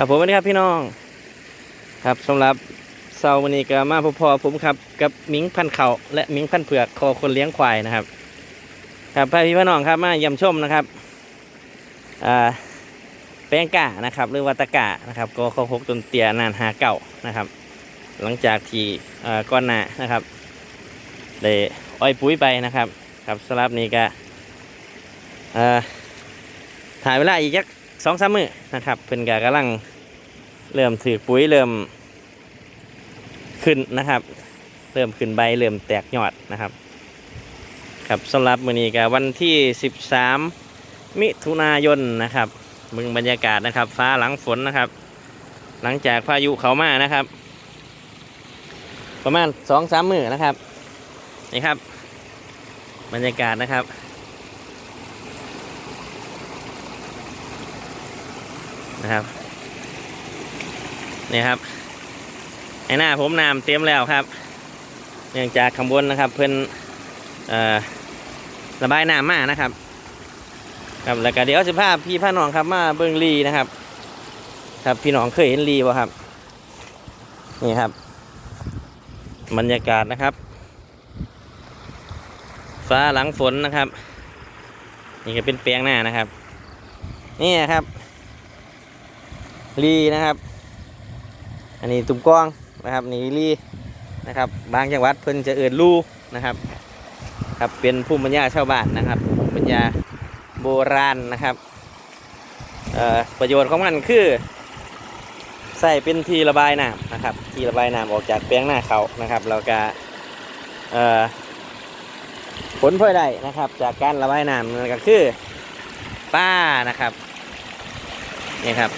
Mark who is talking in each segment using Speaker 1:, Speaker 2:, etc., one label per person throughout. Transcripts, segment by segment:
Speaker 1: ครับผมสวัสดีครับพี่น้อง ครับสำหรับเสาวันนี้ก็มาพบพอผมครับ กับมิงพันเขาและมิงพันเผือกคอคนเลี้ยงควายนะครับ ครับพาพี่พี่น้องครับมาเยี่ยมชมนะครับอ่าแป้งก่านะครับหรือวัตกะนะครับก็เขาพกต้นเตียนานหาเก่านะครับ หลังจากที่ก้อนหนานะครับได้อ้อยปุ๋ยไปนะครับ ครับสำหรับนี้ก็อ่าถ่ายเวลาอีกจัก สองสามมือนะครับเพิ่นก็กำลังเริ่มถือปุ๋ยเริ่มขึ้นนะครับ เริ่มขึ้นใบเริ่มแตกยอดนะครับ ครับสำหรับมื้อนี้ก็วันที่ 13 มิถุนายนนะครับมึงบรรยากาศนะครับ ฟ้าหลังฝนนะครับ หลังจากพายุเขามานะครับ ประมาณสองสามมือนะครับนี่ครับ บรรยากาศนะครับ นะครับนี่ครับไอ้หน้าผมน้ำเต็มแล้วครับ เนื่องจากข้างบนนะครับ เพิ่อ่อระบายน้ำมานะครับครับแล้วก็เดี๋ยวสิพาพพี่พาน้องครับมาเบิ้งลีนะครับ ครับพี่น้องเคยเห็นลีบ่ครับ นี่ครับ บรรยากาศนะครับ ฟ้าหลังฝนนะครับ นี่ก็เป็นแปลงหน้านะครับ นี่ครับ ลีนะครับ อันนี้ตุ่มกล้องนะครับนี่ลีนะครับบางจังหวัดเพิ่นจะเอื่นลูนะครับ ครับเป็นภูมิปัญญาชาวบ้านนะครับภูมิปัญญาโบราณนะครับเอ่อประโยชน์ของมันคือใส่เป็นทีระบายน้ำนะครับ ทีระบายน้ำออกจากแปลงหน้าเขานะครับแล้วก็เอ่อผลพลอยได้นะครับ จากการระบายน้ำนั่นก็คือป้านะครับนี่ครับ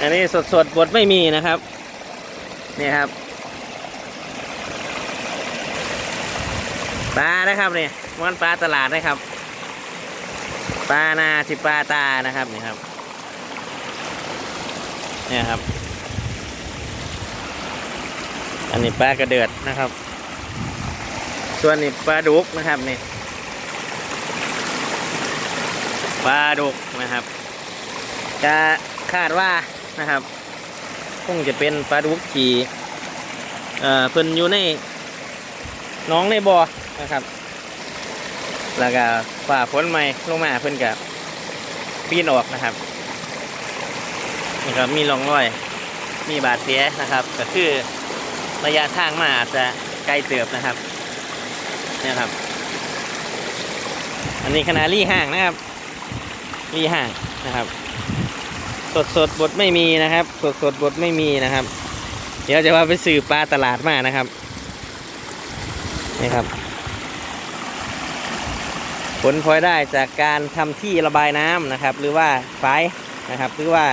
Speaker 1: อันนี้สดสดบดไม่มีนะครับ นี่ครับปลานะครับนี่มันปลาตลาดนะครับปลานาทิปลาตานะครับนี่ครับเนี่ยครับ อันนี้ปลากระเดือดนะครับ ส่วนนี้ปลาดุกนะครับนี่ปลาดุกนะครับจะคาดว่า นะครับคงจะเป็นปลาดุกขี่เอ่อเพิ่นอยู่ในน้องในบ่อนะครับ แล้วก็ฝ่าฝนใหม่ลงมาเพิ่นกับปีนออกนะครับนี่ครับมีร่องรอย มีบาดแผลนะครับ ก็คือระยะทางมาอาจจะไกลเติบนะครับนี่ครับ อันนี้ขนาดรี่ห่างนะครับ รี่ห่างนะครับ สดสดบดไม่มีนะครับ สดสดบดไม่มีนะครับ เดี๋ยวจะว่าไปสืบปลาตลาดมานะครับนี่ครับ ผลพลอยได้จากการทำที่ระบายน้ำนะครับ หรือว่าฝายนะครับ หรือว่า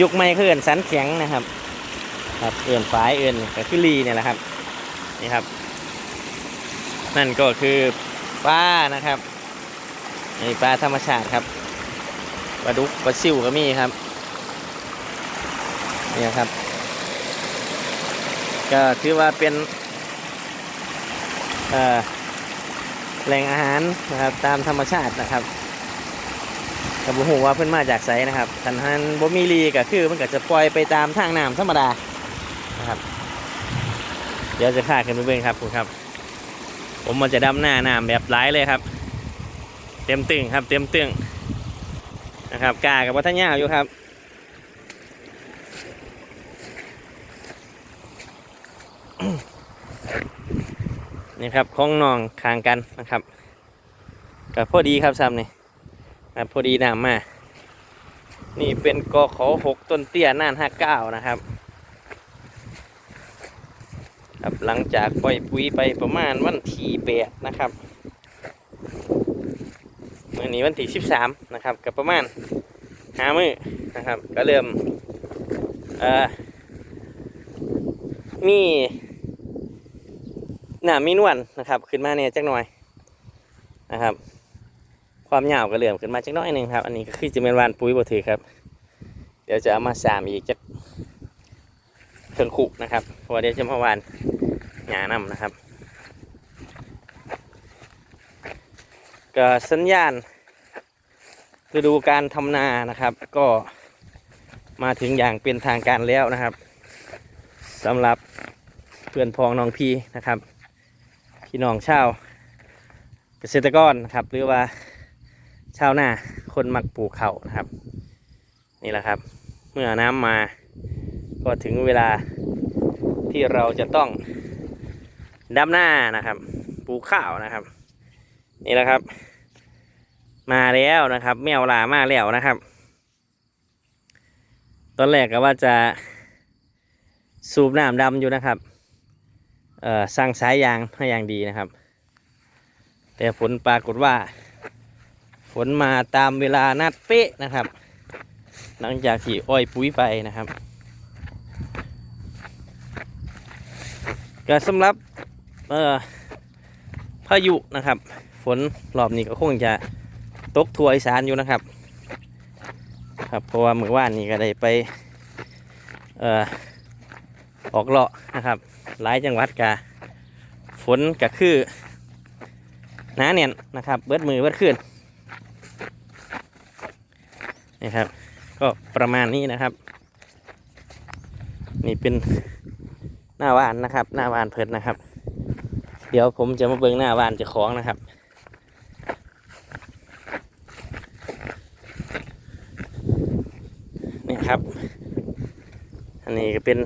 Speaker 1: ยุกไม้เคลื่อนสันแข็งนะครับ ครับเอื่นฝายเอื่นกับคือลีเนี่ยแหละครับนี่ครับ นั่นก็คือปลานะครับนี่ปลาธรรมชาติครับ ปลาดุกปลาซิวก็มีครับเนี่ยครับ ก็ถือว่าเป็นเอ่อแหล่งอาหารนะครับตามธรรมชาตินะครับกับบุหูว่าเพิ่นมาจากไสนะครับทันหันบ่มีรีก็คือมันก็จะปล่อยไปตามทางน้ำธรรมดานะครับ เดี๋ยวจะฆ่าขึ้นไปเบิ่งครับคุณครับ ผมมันจะดำหน้าน้ำแบบหลายเลยครับ เต็มตึงครับ เต็มตึง นะครับกากับวัฒนยาวอยู่ครับนี่ครับของนองคางกันนะครับกับพอดีครับซ้ำนี่ครับพอดีน้ำมานี่เป็นกอขอหกต้นเตี้ยน่านห้าเก้านะครับครับหลังจากปล่อยปุ๋ยไปประมาณวันที่แปดนะครับ มื่อนี้วันที่สิบสามนะครับกับประมาณห้ามือนะครับ ก็เริ่มเอ่อมีหนามีนวลนะครับ ขึ้นมาเนี่ยจักหน่อยนะครับ ความยาวก็เหลื่อมขึ้นมาจักหน้อยหนึ่งครับ อันนี้ก็คือจะเป็นวานปุ๋ยบถือครับ เดี๋ยวจะเอามาสามอีกจากเครื่องขุกนะครับเพราะเดี๋ยวจะมาวานหยานำนะครับก็สัญญาณ ฤดูการทำนานะครับ ก็มาถึงอย่างเป็นทางการแล้วนะครับสำหรับเพื่อนพ้องน้องพี่นะครับ พี่น้องชาวเกษตรกรนะครับ หรือว่าชาวนาคนมักปลูกเขาวนะครับ นี่แหละครับ เมื่อน้ำมาก็ถึงเวลาที่เราจะต้องดำหน้านะครับ ปลูกข้าวนะครับ นี่แหละครับ มาแล้วนะครับ แมวลามาแล้วนะครับ ตอนแรกก็ว่าจะสูบน้ำดำอยู่นะครับ เอ่อสั่งสายยางให้ยางดีนะครับ แต่ฝนปรากฏว่าฝนมาตามเวลานัดเป๊ะนะครับ หลังจากที่อ้อยปุ๋ยไปนะครับ ก็สำหรับเอ่อพายุนะครับ ฝนรอบนี้ก็คงจะ ตกทั่วอีสานอยู่นะครับ ครับเพราะว่าเมื่อวานนี้ก็ได้ไปเอ่อออกเลาะนะครับ หลายจังหวัดกะฝนก็คือหนาเนี่ยนะครับ เบิดมือเบิดขึ้นนี่ครับ ก็ประมาณนี้นะครับ นี่เป็นหน้าวานนะครับ หน้าวานเพิดนะครับ เดี๋ยวผมจะมาเบิ่งหน้าวานเจะคล้าของนะครับ นี่ครับ อั นนี้ก็เป็น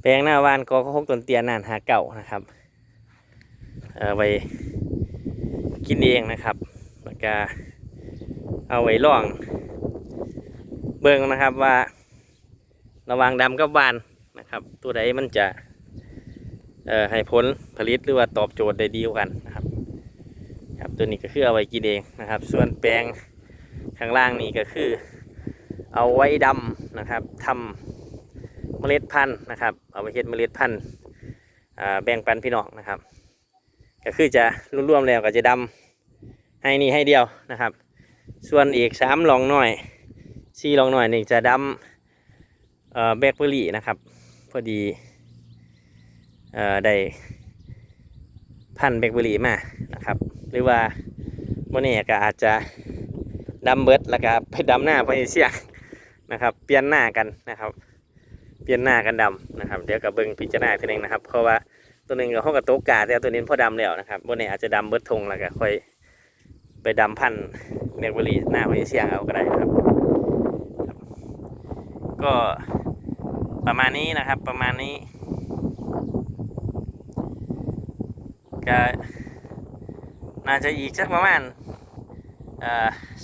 Speaker 1: แปลงหน้าวานกอก็หกต้นเตียนนานหาเก่านะครับเอ่อไว้กินเองนะครับแล้วก็เอาไว้ล่อง เบิ่งนะครับว่า ระหว่างดำกับวานนะครับ ตัวใดมันจะให้ผลผลิตหรือว่าตอบโจทย์ได้ดีกว่ากันนะครับ ครับตัวนี้ก็คือเอาไว้กินเองนะครับ ส่วนแปลงข้างล่างนี่ก็คือ เอาไว้ดำนะครับทำเมล็ดพันธุ์นะครับ เอาไปเฮ็ดเมล็ดพันธุ์แบ่งปันพี่น้องนะครับ ก็คือจะรวมๆแล้วก็จะดำให้นี่ให้เดียวนะครับ ส่วนอีกสามลองหน่อยสี่ลองหน่อยนี่จะดำแบล็คเบอร์รี่นะครับ พอดีอได้พันธุ์แบล็คเบอร์รี่มานะครับ หรือว่าโมเน่ก็อาจจะดำเบิดแล้วก็ไปดำหน้าไปเสียง นะครับ เปลี่ยนหน้ากันนะครับ เปลี่ยนหน้ากันดำนะครับ เดี๋ยวกับเบิ้งพิจารณาทีนึงนะครับ เพราะว่าตัวหนึ่งกับห้องกับโต๊ะกาแต่ตัวนี้พอดำแล้วนะครับโมเน่อาจจะดำเบิดทงแล้วก็ค่อยไปดำพันเนกบรีหน้าไปเสียงเอาก็ได้ครับ ก็ประมาณนี้นะครับ ประมาณนี้ก็น่าจะอีกสักประมาณ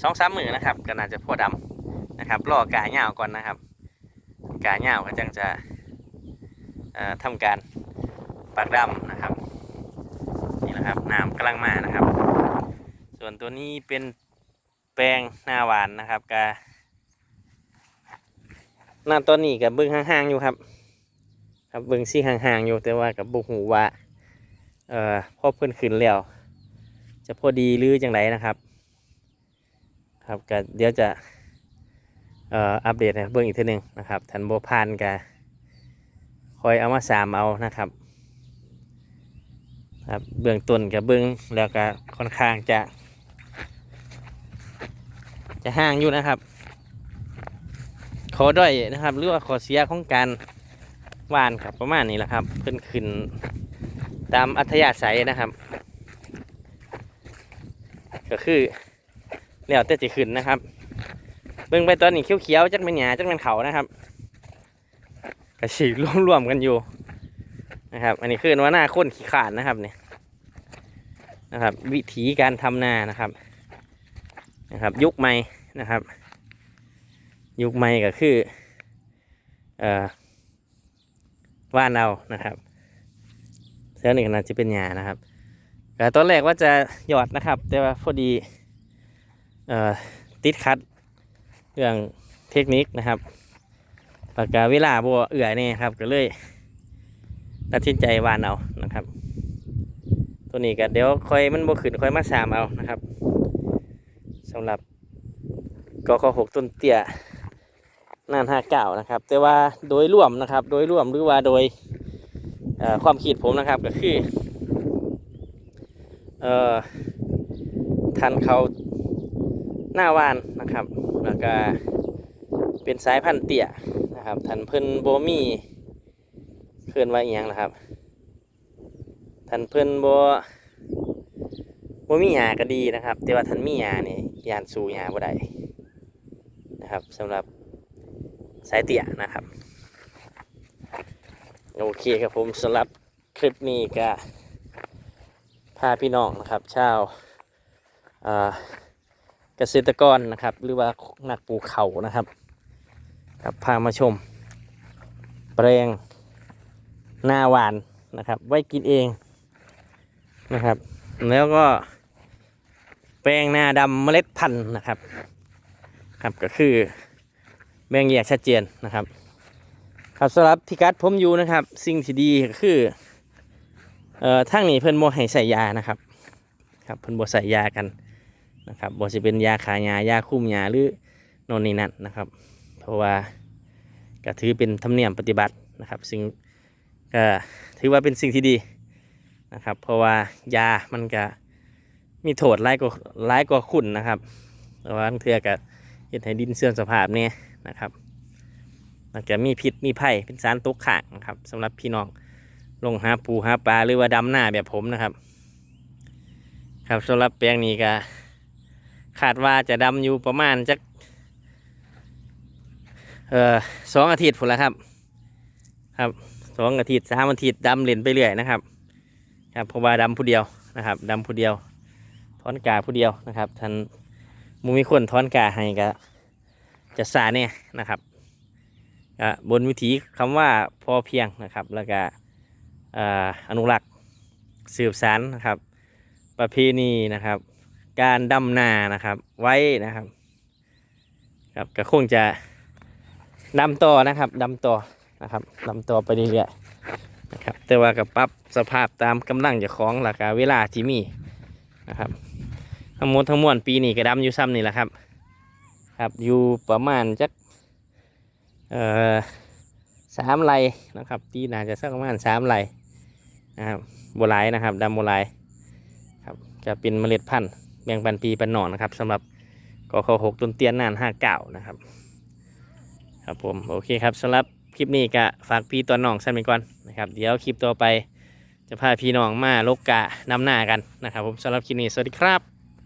Speaker 1: สองสามหมื่นนะครับ ก็น่าจะพอดำ นะครับรอกาเหงาก่อนนะครับ กาเหงาก็จังจะเอ่อทำการปักดำนะครับนี่แหละครับน้ำกำลังมานะครับ ส่วนตัวนี้เป็นแปลงหน้าหวานนะครับกาหน้าต้นนี้กับเบิ้งห่างๆอยู่ครับ ครับเบิ้งซี่ห่างๆอยู่แต่ว่ากับบุกหูว่าเอ่อพอเพิ่อนขึ้นแล้วจะพอดีหรือจังไรนะครับ ครับก็เดี๋ยวจะ อัปเดตให้เบิ่งอีกทีหนึ่งนะครับทันโบพานก็คอยเอามาสามเอานะครับครับเบื้องต้นกับเบื้องแล้วก็ค่อนข้างจะ จะห่างอยู่นะครับขอด้อยนะครับหรือว่าขอเสียของการว่านครับประมาณนี้แหละครับเพิ่นขึ้นตามอัธยาศัยนะครับ ก็คือแล้วแต่จะขึ้นนะครับ บิ่งไปตอนนี้เขียวๆจักเป็นหยาจักเป็นเขานะครับก็ฉีกรวมๆกันอยู่นะครับ อันนี้คือว่าหน้าข้นขี้ขานนะครับเนี่ยนะครับ วิธีการทำนานะครับนะครับ ยุคใหม่นะครับ ยุคใหม่ก็คือเอ่อว่านเอานะครับเสื้อหนึ่งน่าจะเป็นหยานะครับแต่ตอนแรกว่าจะหยอดนะครับ แต่ว่าพอดีเอ่อติดคัด เรื่องเทคนิคนะครับปากกาเวลาบัวเอื่อยนี่ครับ ก็เลยตัดสินใจวานเอานะครับ ตัวนี้ก็เดี๋ยวค่อยมันบ่ขึ้นค่อยมาสามเอานะครับสำหรับกกหกต้นเตี้ยนานห้าเก้านะครับ แต่ว่าโดยรวมนะครับ โดยรวมหรือว่าโดยความคิดผมนะครับก็คืออ่อทันเขา หน้าวานนะครับแล้วก็เป็นสายพันธุ์เตี้ยนะครับทันเพิ่นโบมีเคลื่อนไหวอหย่างนะครับทันเพิ่นโบโบมีหยาก็ดีนะครับ แต่ว่าทันมีหยานี่ยานสู่หยาบ่ได้นะครับสำหรับสายเตี้ยนะครับโอเคครับผมสำหรับคลิปนี้ก็พาพี่น้องนะครับชาวอ่า เกษตรกรนะครับ หรือว่านักปลูกเขานะครับครับพามาชม แปลงหน้าหวานนะครับ ไว้กินเองนะครับ แล้วก็ แปลงนาดำเมล็ดพันธุ์นะครับ ครับก็คือแบ่งแยกชัดเจนนะครับครับสำหรับพิกัดผมอยู่นะครับ สิ่งที่ดีก็คือเอ่อทางนี้เพิ่นบ่ให้ใส่ยานะครับ ครับเพิ่นบ่ใส่ยากัน นะครับบ่สิเป็นยาขายายาคุ้มยาหรือโนนนี่นั่นนะครับ เพราะว่าก็ถือเป็นธรรมเนียมปฏิบัตินะครับสิ่งก็ถือว่าเป็นสิ่งที่ดีนะครับ เพราะว่ายามันก็มีโทษร้ายกว่าร้ายกว่าคุณนะครับแต่ว่าบางเทือก็เฮ็ดให้ดินเสื่อมสภาพเนี่ยนะครับมันจะมีพิษมีภัยเป็นสารตกค้างนะครับสำหรับพี่น้องลงหาปูหาปลาหรือว่าดำหน้าแบบผมนะครับ ครับสำหรับแปลงนี้ก็ คาดว่าจะดำอยู่ประมาณจักเอ่อสองอาทิตย์พุ่นละครับ ครับสองอาทิตย์สามอาทิตย์ดำเล่นไปเรื่อยนะครับ ครับเพราะว่าดำผู้เดียวนะครับดำผู้เดียวถอนกาผู้เดียวนะครับท่านมูมีคนถอนกาให้ก็จะสาเนี่ยนะครับบนวิถีคำว่าพอเพียงนะครับ แล้วก็อ่าอนุรักษ์สืบสานนะครับ ประเพณีนะครับ การดำนานะครับ ไว้นะครับ ครับก็คงจะดำต่อนะครับดำต่อนะครับดำต่อไปเรื่อยๆนะครับแต่ว่ากับปรับสภาพตามกำลังจะของราคาเวลาที่มีนะครับ ทั้งหมดทั้งมวลปีนี้ก็ดำอยู่ซ้ำนี่แหละครับ ครับอยู่ประมาณจักเอ่อสามไร่นะครับตีน่าจะสักประมาณสามไร่นะครับโบหลายนะครับดำโบหลายครับจะเป็นเมล็ดพันธุ์ แบ่งปันปีปันหนอนนะครับสำหรับกอขหกต้นเตียนนานห้าเก่านะครับ ครับผมโอเคครับสำหรับคลิปนี้ก็ฝากพี่ตัวน้องสั้นไปก่อนนะครับ เดี๋ยวคลิปต่อไปจะพาพี่น้องมาลกกะนำหน้ากันนะครับผมสำหรับคลิปนี้สวัสดีครับ